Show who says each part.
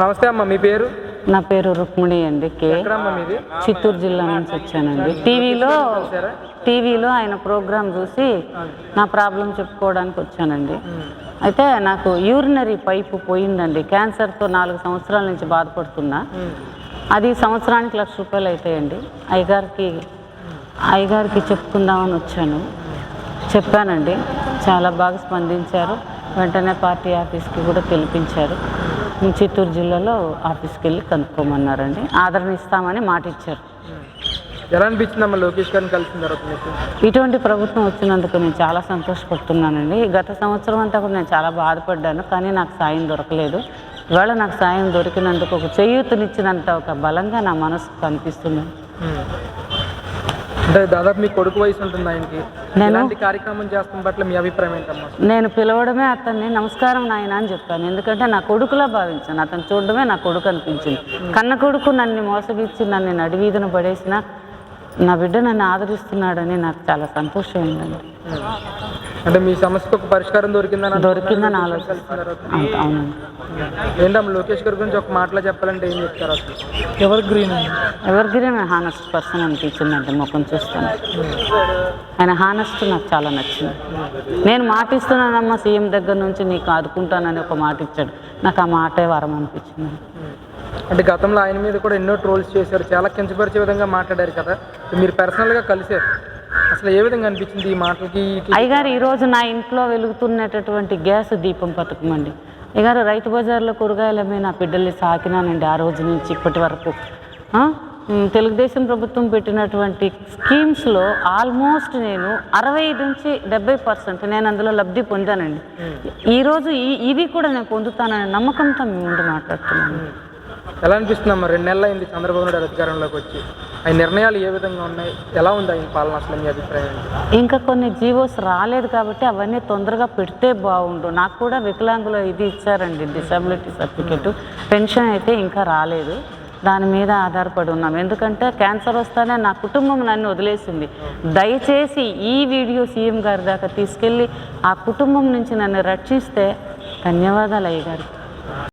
Speaker 1: నమస్తే అమ్మ మీ పేరు?
Speaker 2: నా పేరు రుక్మిణి అండి కే. చిత్తూరు జిల్లా నుంచి వచ్చానండి. టీవీలో టీవీలో ఆయన ప్రోగ్రామ్ చూసి నా ప్రాబ్లం చెప్పుకోవడానికి వచ్చానండి. అయితే నాకు యూరినరీ పైపు పోయిందండి. క్యాన్సర్తో నాలుగు సంవత్సరాల నుంచి బాధపడుతున్నా. అది సంవత్సరానికి లక్ష రూపాయలు అవుతాయండి అయ్యగారికి అయ్యగారికి చెప్పుకుందామని వచ్చాను. చెప్పానండి. చాలా బాగా స్పందించారు. వెంటనే పార్టీ ఆఫీస్కి కూడా పిలిపించారు. చిత్తూరు జిల్లాలో ఆఫీస్కి వెళ్ళి కనుక్కోమన్నారండి. ఆదరణ ఇస్తామని మాట ఇచ్చారు
Speaker 1: ఎలా అనిపించిందమ్మా లోకేష్ గారిని కలిసిన తర్వాత
Speaker 2: ఇటువంటి ప్రభుత్వం వచ్చినందుకు నేను చాలా సంతోషపడుతున్నానండి. గత సంవత్సరం అంతా కూడా నేను చాలా బాధపడ్డాను కానీ నాకు సాయం దొరకలేదు. ఇవాళ నాకు సాయం దొరికినందుకు ఒక చేయూతనిచ్చినంత ఒక బలంగా నా మనసు కనిపిస్తుంది.
Speaker 1: అంటే దాదాపు మీ కొడుకు వయసు ఉంటుంది ఆయనకి.
Speaker 2: నేను-
Speaker 1: ఇలాంటి కార్యక్రమం చేస్తున్న పట్ల మీ అభిప్రాయం ఏంటమ్మా?
Speaker 2: నేను పిలవడమే అతన్ని నమస్కారం నాయన అని చెప్పాను. ఎందుకంటే నా కొడుకులా భావించాను. అతను చూడడమే నా కొడుకు అనిపించింది. కన్న కొడుకు నన్ను మోసగిచ్చి నన్ను నడివీధిన పడేసిన నా బిడ్డ నన్ను ఆదరిస్తున్నాడని నాకు చాలా సంతోషమైందండి
Speaker 1: అంటే మీ సమస్యకు ఒక పరిష్కారం దొరికిందని?
Speaker 2: దొరికిందని? అంత అవునండి
Speaker 1: ఏంటమ్మా లోకేష్ గారి గురించి ఒక మాటలో చెప్పాలంటే ఏం చెప్తారు అసలు?
Speaker 3: Evergreen?
Speaker 2: ఎవరికైనా హానెస్ట్ పర్సన్ అనిపించిందండి ముఖం చూస్తాను. ఆయన హానెస్ట్ నాకు చాలా నచ్చింది. నేను మాట ఇస్తున్నానమ్మా సీఎం దగ్గర నుంచి నీకు ఆదుకుంటానని ఒక మాట ఇచ్చాడు. నాకు ఆ మాటే వరం అనిపించింది.
Speaker 1: అంటే గతంలో ఆయన మీద కూడా ఎన్నో ట్రోల్స్ చేశారు. చాలా కించపరిచే విధంగా మాట్లాడారు కదా. మీరు పర్సనల్గా కలిసారు అసలు ఏ విధంగా అనిపించింది ఈ మాటలకి?
Speaker 2: అయ్యగారు ఈరోజు నా ఇంట్లో వెలుగుతున్నటువంటి గ్యాస్ దీపం పథకం అండి అయ్యగారు రైతు బజార్లో కూరగాయలమే నా బిడ్డల్ని సాకినానండి ఆ రోజు నుంచి ఇప్పటి వరకు. తెలుగుదేశం ప్రభుత్వం పెట్టినటువంటి స్కీమ్స్లో ఆల్మోస్ట్ నేను అరవై నుంచి డెబ్బై పర్సెంట్ నేను అందులో లబ్ధి పొందానండి. ఈరోజు ఈ ఇది కూడా నేను పొందుతాననే నమ్మకంతో మీ ముందు మాట్లాడుతున్నాను.
Speaker 1: ఎలా అనిపిస్తుందమ్మా? రెండు నెలలు అయింది చంద్రబాబు నాయుడు అధికారంలోకి వచ్చి. ఆయన నిర్ణయాలు ఏ విధంగా ఉన్నాయి? ఎలా ఉంది ఆయన పాలన? అసలు మీ అభిప్రాయం
Speaker 2: ఇంకా కొన్ని జీవోస్ రాలేదు కాబట్టి అవన్నీ తొందరగా పెడితే బాగుండు. నాకు కూడా వికలాంగుల ఇది ఇచ్చారండి డిసబిలిటీ సర్టిఫికెట్ పెన్షన్ అయితే ఇంకా రాలేదు. దాని మీద ఆధారపడి ఉన్నాం. ఎందుకంటే క్యాన్సర్ వస్తానే నా కుటుంబం నన్ను వదిలేసింది. దయచేసి ఈ వీడియో సీఎం గారి దాకా తీసుకెళ్ళి ఆ కుటుంబం నుంచి నన్ను రక్షిస్తే ధన్యవాదాలు అయ్యగారు. గారికి